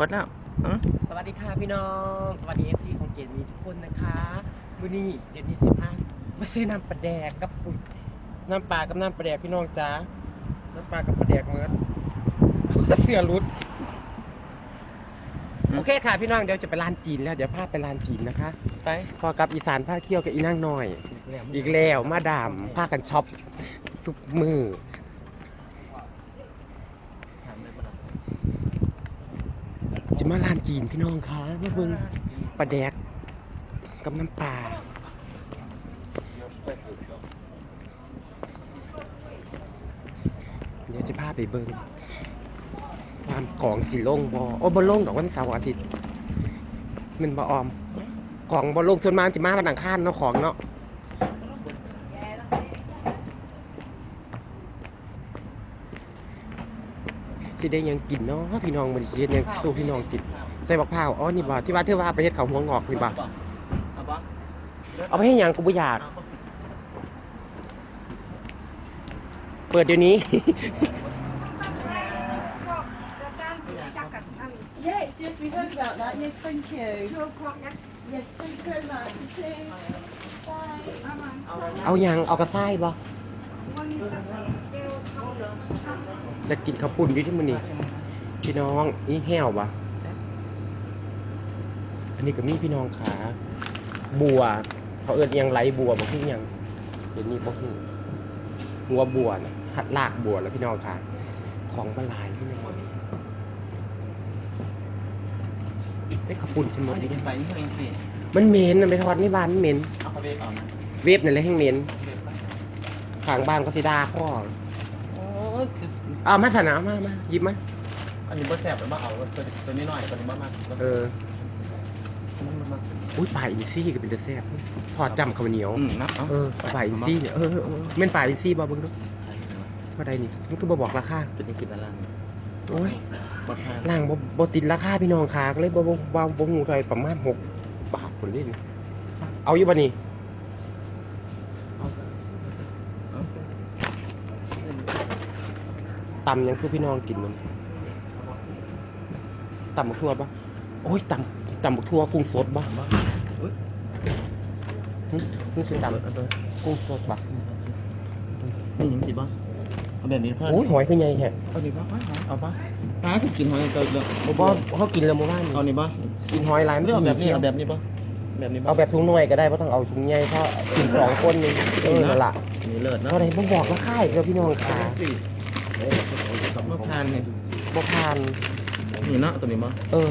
กดแล้วอื้อสวัสดีค่ะพี่น้อง สวัสดีเอฟซีของเกดมีทุกคนนะคะมื้อนี้เจ็ดยี่สิบห้ามาซื้อน้ำปลาแดกกับปุ๋ยน้ำปลากับน้ำปลาแดกพี่น้องจ้าน้ำปลากับปลาแดกเหมือน เสื้อรุด โอเคค่ะพี่น้องเดี๋ยวจะไปร้านจีนแล้ว เดี๋ยวพาไปร้านจีนนะคะ ไปพอกับอีสานผ้าเคี่ยวกับอีนั่งน้อย อีกแล้วมาดามพากันช็อปทุกมือจะ มาร้านจีนพี่น้องคะมาเบิ่งปลาแดกกับน้ำปลาเดี๋ยวจะพาไปเบิ่งความของสีลงบอโอ้บอลงดอกวันเสาร์อาทิตย์มันบอออม ของบอลลงส่วนมากจะมาวันอังคารเนาะของเนาะ สิได้หยังกินเนาะพี่น้องมันสิเฮ็ดหยังสู้พี่น้องกินใส่บักพร้าวอ๋อนี่บ่ที่ว่าเธอว่าไปเฮ็ดข้าวหัวงอกนี่บ่เอาปะเอาไปให้หยังกูบ่อยาก เปิดเดี๋ยวนี้ Yes, yes, we heard about that. Yes, thank you. Yes, thank you very much. You too. Bye. เอาหยังเอากระไส้บ่ แล้วกินข้าวปุ้นดิที่มื้อนี้พี่น้องนี่แห้วบ่อันนี้ก็มีพี่น้องขาบัว เขาเอิ้นอิหยังไหลบัวบ่คือหยังเดี๋ยวนี้บ่ฮู้หัวบัวน่ะหัดลากบัวแล้วพี่น้องขาของบหลายพี่น้องไอ้ยข้าวปุ้นฉันหมดอันเลนี้ยเป็นไปที่เองสิมันเหม็นน่ะไปทอดในบ้านมันเหม็นเอาเขาเวฟเอานะเว็บนั่นแหละแห้งเหม็นเวฟปะข้างบ้านก็สิด่าพ่อโอ้ยเอามาสนามามาหยิบมาอันนี้บ่แสบหรือบ่เอาตัวตัวนี้หน่อยตัวนี้บ่มากเออมันมันอุ้ยปลาอินซี่ก็เป็นตะแซ่บทอดจำข้าวเหนียว อืมนะเอาเออปลาอินซี่เนี่ยเออเออเออแม่นปลาอินซี่บ่เบิ่งดูเท่าใดนี่มันคือบ่บอกราคาเป็นสิบล้านโอ้ยบ่ทานล่างบ่บ่ติดราคาพี่น้องคากเลยบ่บ่บ่บ่ฮู้เท่าไหร่ประมาณ6บาทพุ่นเลยนี่เอาอยู่บ่นี่ เอาสิ ตำหยังคือพี่น้องกินมันตำบักทั่วปะโอ้ยตำตำบักทั่วกุ้งสดบ่หึนี่สิตำกุ้งสดบ่นี่ยังสิบ่เอาแบบนี้เพิ่มโอ้ยหอยคือใหญ่แฮะเอาดิบ่เอาปะป้าคือกินหอยเกินเลยบ่บ่เขากินแล้วเมื่อวานนี่เอานี่บ่กินหอยหลายมันไม่เอาแบบนี้ขี้เอาแบบนี้บ่แบบนี้บ่เอาแบบถุงหน่อยก็ได้เพราะต้องเอาถุงใหญ่เพราะกินสองคนนี่เออนั่นล่ะนี่เลิศเนาะเท่าไหร่บ่บอกราคาอีกแล้วพี่น้องค่ะ บ่ทานนี่บ่ผ่านนี่เนาะตัวนี้บ่เออ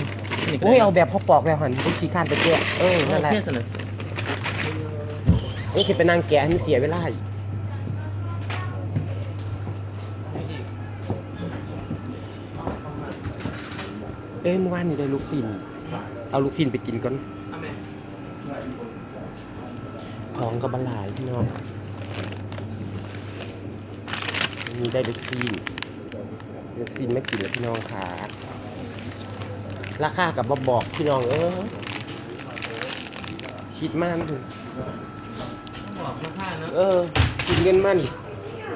โอ้ยเอาแบบพอปอกแล้วหั่นบ่ขี้ข้านไปแกะเออนั่นแหละเทศเลยนี่สิไปนั่งแกะให้มันเสียเวลาอีกเอ้ยเมื่อวานนี่ได้ลูกศิลเอาลูกศิลไปกินก่อน ของกับบหลายพี่น้อง มีได้ลูกซีนลูกซีนไม่กินแล้วพี่น้องขาราคากับบบอกพี่น้องเออคิดมากดูบอกราคาเนาะเออกินเงินมานี่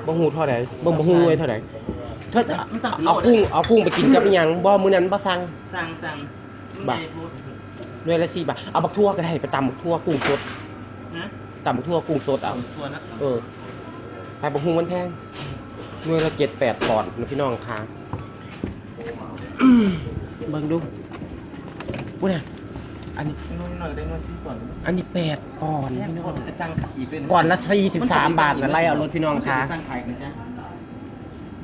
บ่หูเท่าไหร่บ่บ่หูเลยเท่าไหร่ถ้าจะเอากุ้งเอากุ้งไปกินกับอิหยังบ่มื้อนั้นบ่สั่งสั่งสั่งบ่ะหน่วยละ4บาทเอาบักทั่วก็ได้ไปตำบักทั่วกุ้งสดนะตำบักทั่วกุ้งสดเอาส่วนนะเออไปบักฮูมันแพง หน่วยละเจ็ดแปดปอนด์นะพี่น้องค่ะอืมเบิ่งดูพูดนะอันนี้น้อยหน่อยได้น้อยสิก่อนอันนี้แปดปอนด์แค่พี่น้ก่ออนงสั่งอีกเป็นก่อนละสี่สิบสามบาทนะไล่เอารถพี่น้องค่ะสั่งขายนะจ๊ะ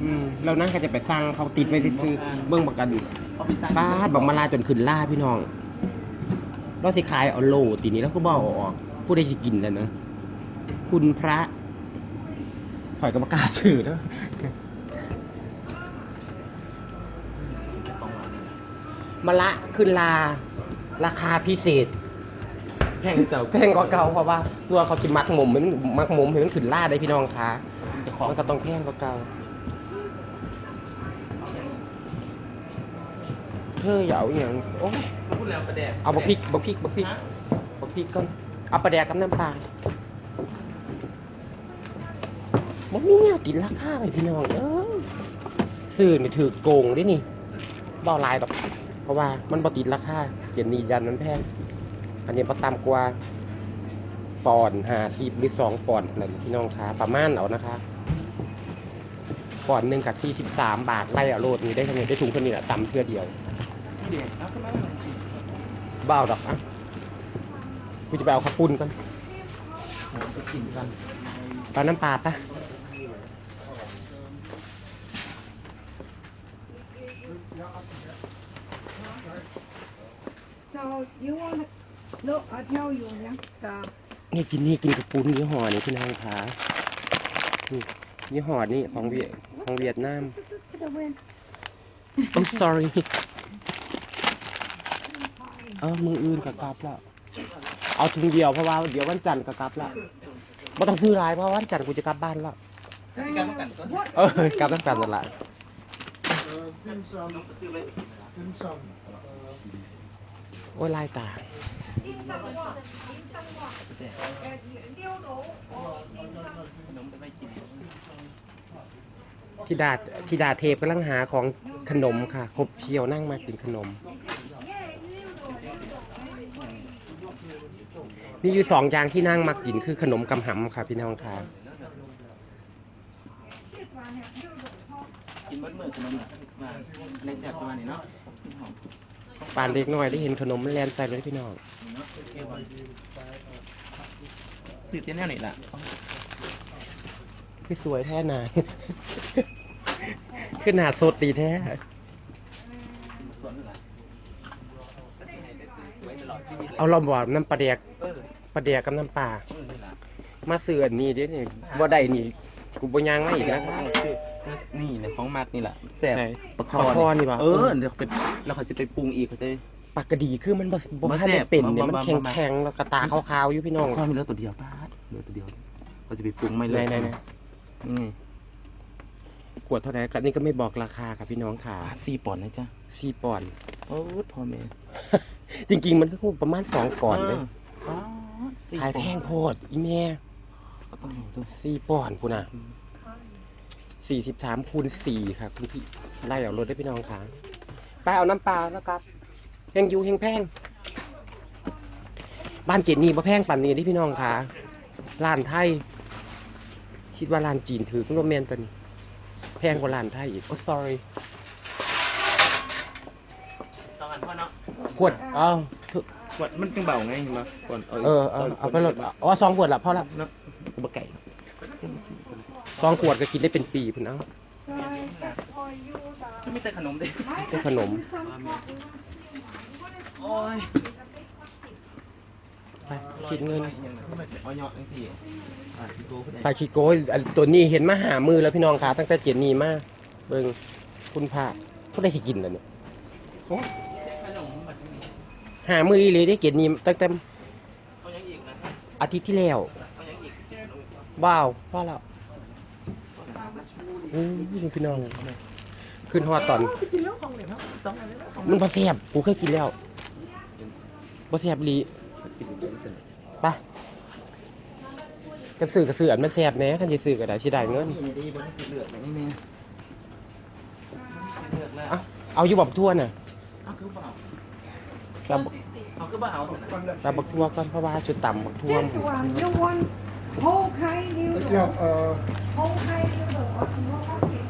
อืมเรานั่งก็จะไปสั่งเขาติดไว้ซื้อๆเบิ่งบักกันเขาไปสั่งป้าดบอกมาลาจนขึ้นล่าพี่น้องเราสิขายเอาโลตีนี้แล้วก็บเอกออกผู้ใดสิกินแล้วนะคุณพระ หอยกรรมกล้าสื่อเด้อมะละขึ้นลา ราคาพิเศษ แพงเก่าแพงกว่าเก่าเพราะว่าตัวเขาจะมักหมมมันมักหมมเห็นมันขึ้นล่าได้พี่น้องคะจะของมันก็ต้องแพงกว่าเก่าเฮ้ยอย่าเอาอหย่างโอ้ยพูดแล้วประแดกเอาบะพริกบะพริกบะพริกบะพริกก่อนเอาปลาแดกกับน้ำปลา มันมีแนวติดราคาไปพี่น้องเออซื้อนี่ถือโกงเด้นี่บ่หลายดอกราะว่ามันบ่ติดราคาเกียนนียันมันแพง อันนี้บ่ต่ำกว่าปอนด์50หรือ2ปอนด์นั่นพี่น้องคะประมาณเอานะคะปอนด์หนึงกับที่13บาทไล่เอาโลดนี้ได้เท่านี้ได้ถุงเท่านี้แหละตำเพื่อเดียวเด็กเอาขึ้นมาหน่อยสิบ้าดอกอะกูจะไปเอาข้าวปุ้นก่อนเอาไปกินกันปลาน้ำปลาปะ So you want to look? I tell you, yeah. The นี่กินนี่กินกระปุนยี่ห้อนี่พี่น้องคะนี่ยี่ห้อนี่ของเวียของเวียดนาม the wind. I'm sorry เออมืออื่นกับกลับล้วเอาถุงเดียวเพราะว่าเดี๋ยววันจันทร์ก็กลับล้วไม่ต้องซื้อหลายเพราะวันจันทร์กูจะกลับบ้านล้วการต้องกันต้นเออกลับตั้งแต่นั่นแหละ dim sum, ซื้อเลย dim sum. โอ้ยลายตาธิดาธิดาเทพกำลังหาของขนมค่ะ คบเชียวนั่งมากินขนม มีอยู่สองอย่างที่นั่งมากินคือขนมกำหำค่ะ พี่น้องค่ะกินบดมือขนมมาในแซ่บประมาณนี้เนาะ ปานเล็กน้อยได้เห็นขนมมันแลนใส่เลยพี่น้องเนาะเกี่ยวกันสื่อเตี้ยแนวนี่ล่ะพี่สวยแท้นายขึ้นหาดสดดีแท้สวนล่ะสวยตลอดชีวิตเลยเอาเราบอกน้ำปลาแดกเออปลาแดกกับน้ำปลาเออนี่ล่ะมาเสืออันนี้เด้นี่บ่ได้นี่กูบ่ย่างมาอีกนะ นี่เนี่ยของมักนี่แหละแซ่บไหนปลาคปลาคอนี่ปะ เออเดี๋ยวไปแล้วเขาจะไปปรุงอีกเขาจะปลากระดีคือมันบ่บ่บ่ทันแซ่ได้บเป็นเนี่ยบ่มันบ่ แข็งบ่แข็งๆแล้วก็ตาขาวๆอยู่พี่น้องข้อมีเหลือตัวเดียวป้าดเหลือตัวเดียวเขาจะไปปรุงไม่ไหเลนยไหนไหนอืมขวดเท่าไหร่กันนี่ก็ไม่บอกราคาค่ะพี่น้องค่ะป้าดสี่ปอนด์นะจ๊ะสี่ปอนด์โอ้พ่อแม่จริง ๆ มันก็คงประมาณสองปอนด์เลยป้าดสี่ขายแพงโพดอีแม่ก็ต้องดูสี่ปอนด์คุณน่ะ สี่สิบสามคูณสี่ค่ะคุณพี่ไล่เอารถได้พี่น้องค่ะไปเอาน้ำปลาแล้วครับแพงอยู่แพงแพงบ้านเจนนี่บ่แพงปันนี้ที่พี่น้องค่ะร้านไทย คิดว่าร้านจีนถือก็แมนตัวนี้แพงกว่าร้านไทยอีกโอ้ sorry สองอันพ่อเนาะขวดเอาขวดมันจังเบาไงเห็นปะก่อนเออเอาเอาไปรถอ๋อสองขวดละพอละเนาะอุบะไก่ สองขวดก็กินได้เป็นปีพุ่นเอาก็มีแต่ขนมเด้ได้ขนม โอ้ยไปคิดเงินเอาเหยาะจังสิอะพี่โก้พูดปลาคิโก้อันตัวนี้เห็นมาหามือแล้วพี่น้องค่ะตั้งแต่เจ็ดนี้มาเบิ่งคุณพาผู้ได้สิกินแล้วเนี่ยขนมแบบนี้หามืออีเลยได้เจ็ดนี้ตั้งแต่เขายังอีกนะอาทิตย์ที่แล้วเขายังอีกว้าวพ่อแล้ว อู้ยพี่น้องขึ้นฮอดตอนกินแล้วของเหลวครับสองอันแล้วของมันบ่แซ่บกูเคยกินแล้วบ่แซ่บอีหลีไปกระสือกระสืออันมันแซ่บแหน่คันสิซื้อก็ได้สิได้เงินนี่ดีบนสีเหลืองนี่นี่เลือกแล้วเอ้าเอาอยู่บอกทั่วน่ะเอาคือเปล่าแต่เอาคือเปล่าสินะแต่บักทั่วก่อนเพราะว่าจุดต่ำบักทั่ว This one, you want whole kind noodle? Yeah, uh, Whole kind noodle or small pocket?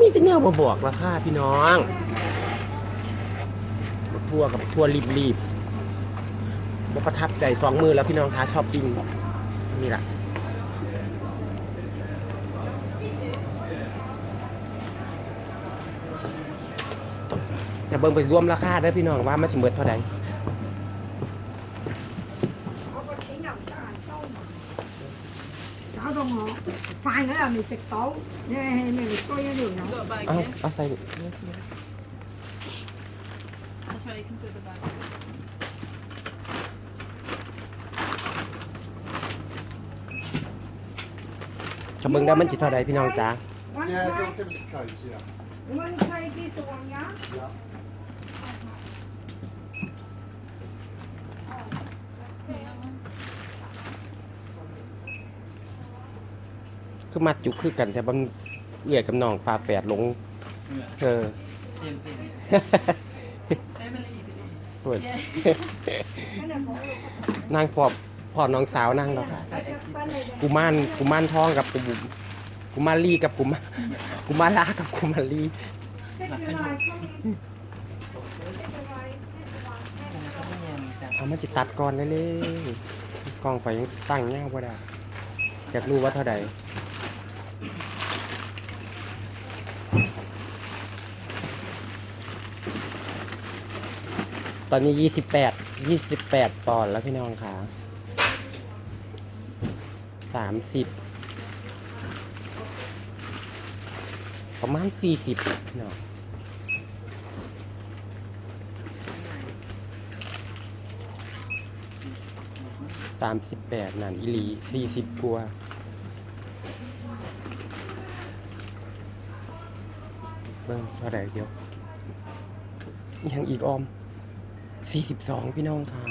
มีแต่แนวมาบอกราคาพี่น้องบักทั่วกับบักทั่วรีบรีบๆบ่ประทับใจสองมือแล้วพี่น้องคะชอบปิ้งนี่แหละอย่าเบิ่งไปรวมราคาเด้อพี่น้องว่ามันสิเบิดเท่าใด Cháo đông hả? Phải nữa là mình xịt tấu. Nè, nè, mình coi cái đường nó. เอาเอาใส่ That's right, you can put the bag. จะเบิ่งได้มันสิเท่าใดพี่น้องจ๋า One yeah, tray, don't give us a case, yeah. one tray this one, yeah? Yeah. คือมัดจุกคือกันแต่บางเอื่อยกับน้องฝาแฝดลง เออเตรียมเตรียมปวด Yeah. นางพอบพอน้องสาวนั่งแล้วค่ะกุมารกุมารทองกับกุบุกุมารลีกับกุมารกุมารลากับกุมารลีเอามาจิตัดก่อนเลยเลยกล้องไปยังตั้งเงี้ยว่าได้อยากรู้ว่าเท่าใด ตอนนี้ยี่สิบแปดยี่สิบแปดปอนด์แล้วพี่น้องค่ะสามสิบประมาณสี่สิบพี่น้อสามสิบแปดนั่นอีหลีสี่สิบกว่า บิ่งเท่าไหร่เดียวอีกยังอีกออมสี่สิบสองพี่น้องค่ะ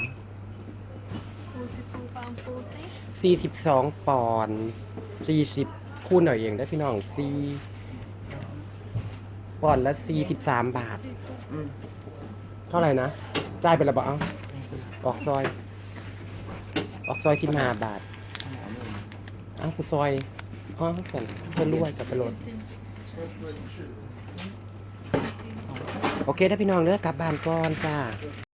สี่สิบสองปอนด์สี่สิบคูณหน่อยเองได้พี่น้องสี่ปอนด์ละสี่สิบสามบาท เท่าไหร่นะ จ่ายไปและบ่เอาออกซอย ออกซอยสิบห้าบาทอ้าวกูซอยอ๋อส่วนเพื่อนรวยกับไปโหลด โอเคถ้าพี่น้องเด้อกลับบ้านก่อนจ้า